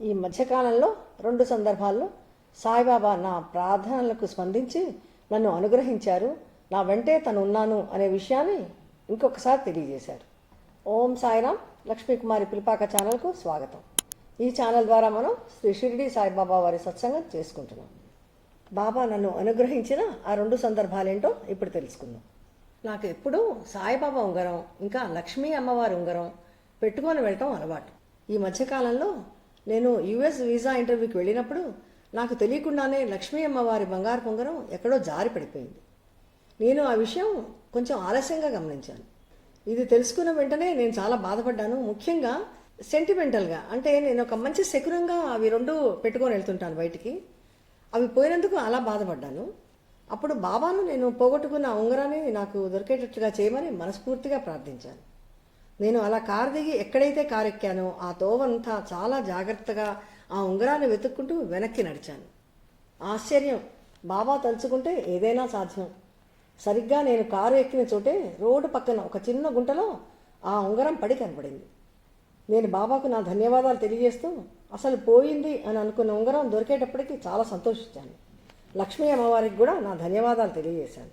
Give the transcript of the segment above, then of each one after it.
ఈ మధ్యకాలంలో రెండు సందర్భాల్లో సాయిబాబా నా ప్రార్థనలకు స్పందించి నన్ను అనుగ్రహించారు. నా వెంటే తను ఉన్నాను అనే విషయాన్ని ఇంకొకసారి తెలియజేశారు. ఓం సాయిరామ్ లక్ష్మీకుమారి పిలిపాక ఛానల్కు స్వాగతం. ఈ ఛానల్ ద్వారా మనం శ్రీ షిరిడి సాయిబాబా వారి సత్సంగం చేసుకుంటున్నాం. బాబా నన్ను అనుగ్రహించిన ఆ రెండు సందర్భాలేంటో ఇప్పుడు తెలుసుకుందాం. నాకు ఎప్పుడూ సాయిబాబా ఉంగరం ఇంకా లక్ష్మీ అమ్మవారి ఉంగరం పెట్టుకొని వెళ్ళటం అలవాటు. ఈ మధ్యకాలంలో నేను యుఎస్ వీసా ఇంటర్వ్యూకి వెళ్ళినప్పుడు నాకు తెలియకుండానే లక్ష్మీ అమ్మవారి బంగారు పొంగరం ఎక్కడో జారి పడిపోయింది. నేను ఆ విషయం కొంచెం ఆలస్యంగా గమనించాను. ఇది తెలుసుకున్న వెంటనే నేను చాలా బాధపడ్డాను. ముఖ్యంగా సెంటిమెంటల్గా అంటే నేను ఒక మంచి శకునంగా అవి రెండు పెట్టుకొని వెళ్తుంటాను బయటికి. అవి పోయినందుకు అలా బాధపడ్డాను. అప్పుడు బాబాను నేను పోగొట్టుకున్న ఉంగరాన్ని నాకు దొరికేటట్లుగా చేయమని మనస్ఫూర్తిగా ప్రార్థించాను. నేను అలా కారు దిగి ఎక్కడైతే కారు ఎక్కానో ఆ తోవంతా చాలా జాగ్రత్తగా ఆ ఉంగరాన్ని వెతుక్కుంటూ వెనక్కి నడిచాను. ఆశ్చర్యం. బాబా తలుచుకుంటే ఏదైనా సాధ్యం. సరిగ్గా నేను కారు ఎక్కిన చోటే రోడ్డు పక్కన ఒక చిన్న గుంటలో ఆ ఉంగరం పడి కనపడింది నేను బాబాకు నా ధన్యవాదాలు తెలియజేస్తూ అసలు పోయింది అని అనుకున్న ఉంగరం దొరికేటప్పటికి చాలా సంతోషించాను. లక్ష్మీ అమ్మవారికి కూడా నా ధన్యవాదాలు తెలియజేశాను.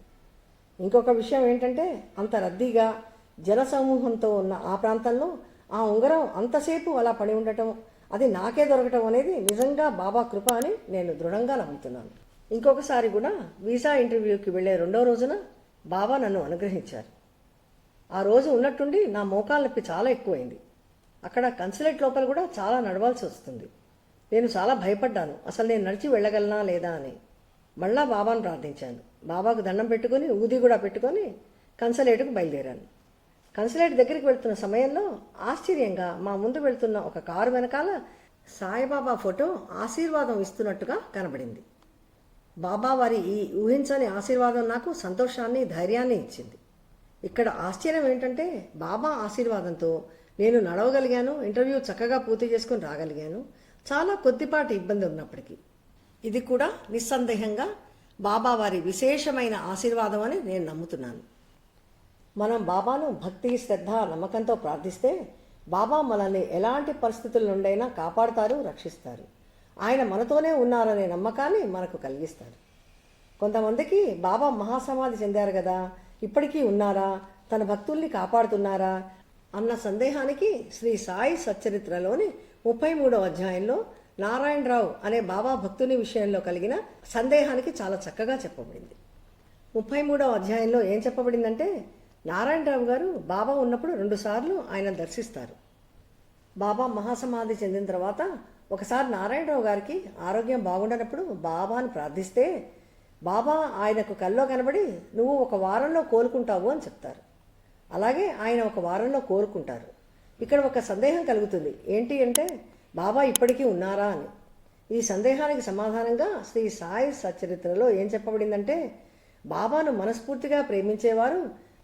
ఇంకొక విషయం ఏంటంటే అంత రద్దీగా జనసమూహంతో ఉన్న ఆ ప్రాంతంలో ఆ ఉంగరం అంతసేపు అలా పడి ఉండటం అది నాకే దొరకటం అనేది నిజంగా బాబా కృప అని నేను దృఢంగా నమ్ముతున్నాను. ఇంకొకసారి కూడా వీసా ఇంటర్వ్యూకి వెళ్ళే రెండో రోజున బాబా నన్ను అనుగ్రహించారు. ఆ రోజు ఉన్నట్టుండి నా మోకాలు నొప్పి చాలా ఎక్కువైంది. అక్కడ కన్సులేట్ లోపల కూడా చాలా నడవాల్సి వస్తుంది. నేను చాలా భయపడ్డాను. అసలు నేను నడిచి వెళ్ళగలనా లేదా అని. మళ్ళా బాబాను ప్రార్థించాను. బాబాకు దండం పెట్టుకొని ఊది కూడా పెట్టుకొని కన్సలేట్కు బయలుదేరాను. కన్సలేట్ దగ్గరికి వెళ్తున్న సమయంలో ఆశ్చర్యంగా మా ముందు వెళ్తున్న ఒక కారు వెనకాల సాయిబాబా ఫోటో ఆశీర్వాదం ఇస్తున్నట్టుగా కనబడింది. బాబా వారి ఈ ఊహించని ఆశీర్వాదం నాకు సంతోషాన్ని ధైర్యాన్ని ఇచ్చింది. ఇక్కడ ఆశ్చర్యం ఏంటంటే బాబా ఆశీర్వాదంతో నేను నడవగలిగాను ఇంటర్వ్యూ చక్కగా పూర్తి చేసుకుని రాగలిగాను. చాలా కొద్దిపాటి ఇబ్బంది ఉన్నప్పటికీ. ఇది కూడా నిస్సందేహంగా బాబా వారి విశేషమైన ఆశీర్వాదం అని నేను నమ్ముతున్నాను. మనం బాబాను భక్తి శ్రద్ధ నమ్మకంతో ప్రార్థిస్తే బాబా మనల్ని ఎలాంటి పరిస్థితుల నుండైనా కాపాడుతారు రక్షిస్తారు. ఆయన మనతోనే ఉన్నారనే నమ్మకాన్ని మనకు కలిగిస్తారు. కొంతమందికి బాబా మహాసమాధి చెందారు కదా ఇప్పటికీ ఉన్నారా తన భక్తుల్ని కాపాడుతున్నారా అన్న సందేహానికి శ్రీ సాయి సచ్చరిత్రలోని ముప్పై మూడవ అధ్యాయంలో నారాయణరావు అనే బాబా భక్తుని విషయంలో కలిగిన సందేహానికి చాలా చక్కగా చెప్పబడింది. ముప్పై మూడవ అధ్యాయంలో ఏం చెప్పబడిందంటే నారాయణరావు గారు బాబా ఉన్నప్పుడు రెండుసార్లు ఆయన దర్శిస్తారు. బాబా మహాసమాధి చెందిన తర్వాత ఒకసారి నారాయణరావు గారికి ఆరోగ్యం బాగుండనప్పుడు బాబాను ప్రార్థిస్తే బాబా ఆయనకు కల్లో కనబడి నువ్వు ఒక వారంలో కోలుకుంటావు అని చెప్తారు. అలాగే ఆయన ఒక వారంలో కోలుకుంటారు ఇక్కడ ఒక సందేహం కలుగుతుంది. ఏంటి అంటే బాబా ఇప్పటికీ ఉన్నారా అని. ఈ సందేహానికి సమాధానంగా శ్రీ సాయి సచరిత్రలో ఏం చెప్పబడిందంటే బాబాను మనస్ఫూర్తిగా ప్రేమించేవారు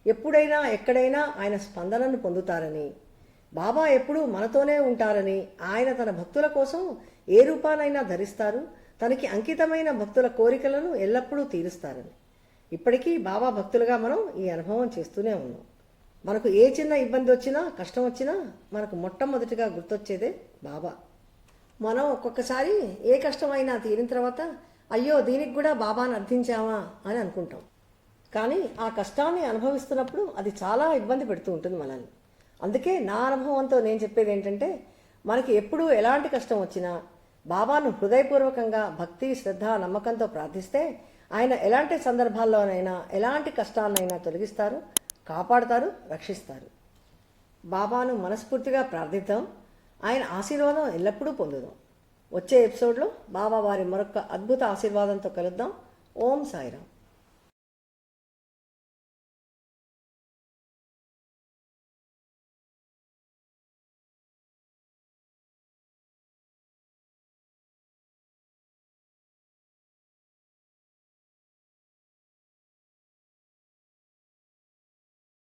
ఎప్పుడైనా ఎక్కడైనా ఆయన స్పందనను పొందుతారని బాబా ఎప్పుడూ మనతోనే ఉంటారని ఆయన తన భక్తుల కోసం ఏ రూపానైనా ధరిస్తారు తనకి అంకితమైన భక్తుల కోరికలను ఎల్లప్పుడూ తీరుస్తారని. ఇప్పటికీ బాబా భక్తులుగా మనం ఈ అనుభవం చేస్తూనే ఉన్నాం. మనకు ఏ చిన్న ఇబ్బంది వచ్చినా కష్టం వచ్చినా మనకు మొట్టమొదటిగా గుర్తొచ్చేదే బాబా. మనం ఒక్కొక్కసారి ఏ కష్టమైనా తీరిన తర్వాత అయ్యో దీనికి కూడా బాబాను అర్థించామా అని అనుకుంటాం. కానీ ఆ కష్టాన్ని అనుభవిస్తున్నప్పుడు అది చాలా ఇబ్బంది పెడుతూ ఉంటుంది మనల్ని. అందుకే నా అనుభవంతో నేను చెప్పేది ఏంటంటే మనకి ఎప్పుడు ఎలాంటి కష్టం వచ్చినా బాబాను హృదయపూర్వకంగా భక్తి శ్రద్ధ నమ్మకంతో ప్రార్థిస్తే ఆయన ఎలాంటి సందర్భాల్లోనైనా ఎలాంటి కష్టాలనైనా తొలగిస్తారు కాపాడుతారు రక్షిస్తారు. బాబాను మనస్ఫూర్తిగా ప్రార్థిద్దాం. ఆయన ఆశీర్వాదం ఎల్లప్పుడూ పొందుదాం. వచ్చే ఎపిసోడ్లో బాబా వారి మరొక అద్భుత ఆశీర్వాదంతో కలుద్దాం. ఓం సాయిరాం